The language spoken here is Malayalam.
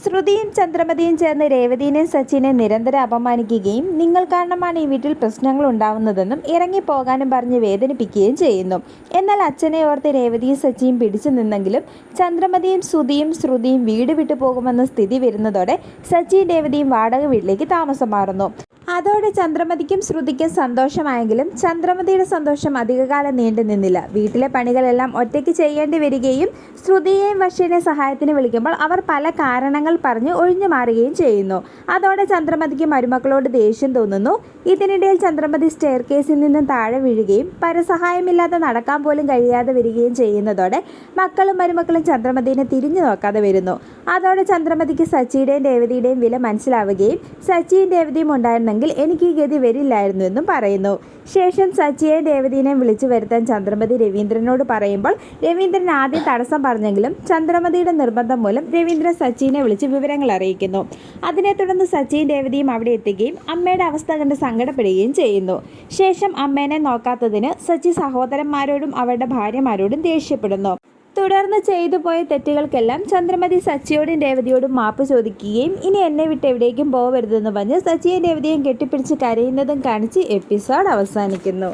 ശ്രുതിയും ചന്ദ്രമതിയും ചേർന്ന് രേവതിനെയും സച്ചിനെ നിരന്തരം അപമാനിക്കുകയും നിങ്ങൾ കാരണമാണ് ഈ വീട്ടിൽ പ്രശ്നങ്ങൾ ഉണ്ടാവുന്നതെന്നും ഇറങ്ങിപ്പോകാനും പറഞ്ഞ് വേദനിപ്പിക്കുകയും ചെയ്യുന്നു. എന്നാൽ അച്ഛനെ ഓർത്ത് രേവതിയും സച്ചിയും പിടിച്ചു നിന്നെങ്കിലും ചന്ദ്രമതിയും ശ്രുതിയും ശ്രുതിയും വീട് വിട്ടു പോകുമെന്ന സ്ഥിതി വരുന്നതോടെ സച്ചിയും രേവതിയും വാടക വീട്ടിലേക്ക് താമസം മാറുന്നു അതോടെ ചന്ദ്രമതിക്കും ശ്രുതിക്കും സന്തോഷമായെങ്കിലും ചന്ദ്രമതിയുടെ സന്തോഷം അധികകാലം നീണ്ടു നിന്നില്ല. വീട്ടിലെ പണികളെല്ലാം ഒറ്റയ്ക്ക് ചെയ്യേണ്ടി വരികയും ശ്രുതിയെയും വശീനെ സഹായത്തിന് വിളിക്കുമ്പോൾ അവർ പല കാരണങ്ങൾ പറഞ്ഞ് ഒഴിഞ്ഞു മാറുകയും ചെയ്യുന്നു. അതോടെ ചന്ദ്രമതിക്ക് മരുമക്കളോട് ദേഷ്യം തോന്നുന്നു. ഇതിനിടയിൽ ചന്ദ്രമതി സ്റ്റെയർ കേസിൽ നിന്നും താഴെ വീഴുകയും പരസഹായമില്ലാതെ നടക്കാൻ പോലും കഴിയാതെ വരികയും ചെയ്യുന്നതോടെ മക്കളും മരുമക്കളും ചന്ദ്രമതിനെ തിരിഞ്ഞു നോക്കാതെ വരുന്നു. അതോടെ ചന്ദ്രമതിക്ക് സച്ചിയുടെയും രേവതിയുടെയും വില മനസ്സിലാവുകയും സച്ചിയും രേവതിയും ഉണ്ടായിരുന്നെങ്കിൽ എനിക്ക് ഈ ഗതി വരില്ലായിരുന്നു എന്നും പറയുന്നു. ശേഷം സച്ചിയെയും രേവതിയെയും വിളിച്ചു വരുത്താൻ ചന്ദ്രമതി രവീന്ദ്രനോട് പറയുമ്പോൾ രവീന്ദ്രൻ ആദ്യം തടസ്സം പറഞ്ഞെങ്കിലും ചന്ദ്രമതിയുടെ നിർബന്ധം മൂലം രവീന്ദ്രൻ സച്ചിനെ വിളിച്ച് വിവരങ്ങൾ അറിയിക്കുന്നു. അതിനെ തുടർന്ന് സച്ചിയും രേവതിയും അവിടെ എത്തുകയും അമ്മയുടെ അവസ്ഥ കണ്ട് സങ്കടപ്പെടുകയും ചെയ്യുന്നു. ശേഷം അമ്മേനെ നോക്കാത്തതിന് സച്ചി സഹോദരന്മാരോടും അവരുടെ ഭാര്യമാരോടും ദേഷ്യപ്പെടുന്നു. തുടർന്ന് ചെയ്തു പോയ തെറ്റുകൾക്കെല്ലാം ചന്ദ്രമതി സച്ചിയോടും രേവതിയോടും മാപ്പ് ചോദിക്കുകയും ഇനി എന്നെ വിട്ട് എവിടേക്കും പോകരുതെന്ന് പറഞ്ഞ് സച്ചിയും രേവതിയും കെട്ടിപ്പിടിച്ച് കരയുന്നതും കാണിച്ച് എപ്പിസോഡ് അവസാനിക്കുന്നു.